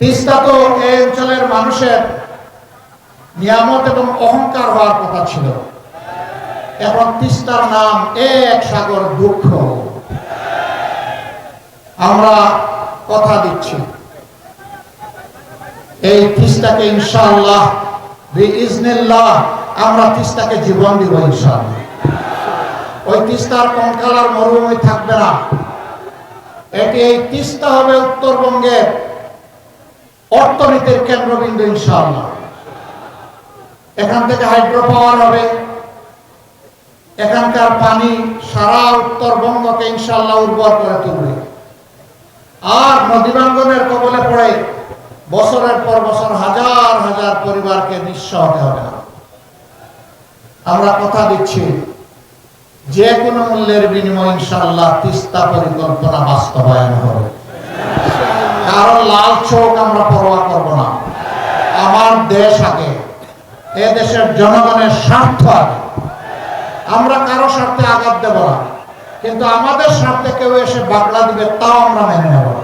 তিস্তা তো এই অঞ্চলের মানুষের নিয়ামত এবং অহংকার হওয়ার কথা ছিল। এখন তিস্তার নাম এক সাগর দুঃখ। আমরা কথা দিচ্ছি। এই তিস্তাকে ইজনিল্লাহ আমরা তিস্তাকে জীবন দিব ইনশাআল্লাহ। ওই তিস্তার কঙ্কালার মরুভূমি থাকবে না। এটি এই তিস্তা হবে উত্তরবঙ্গের অর্থনীতির কেন্দ্রবিন্দু ইনশাআল্লাহ। এখান থেকে হাইড্রো পাওয়ার হবে। এখানকার পানি সারা উত্তরবঙ্গকে ইনশাআল্লাহ উর্বর করে তুলবে। আর নদীবাঙ্গনের কবলে পড়ে বছরের পর বছর হাজার হাজার পরিবারকে নিঃস্ব হতে হবে আমরা কথা দিচ্ছি, যে কোনো মূল্যের বিনিময় ইনশাআল্লাহ তিস্তা পরিকল্পনা বাস্তবায়ন চোখ আমরা পরোয়া করব না। আমার দেশ আগে, এ দেশের জনগণের স্বার্থ আগে। আমরা কারও স্বার্থে আঘাত দেব না, কিন্তু আমাদের স্বার্থে কেউ এসে বাগলা দিবে, তাও আমরা মেনে নেব না।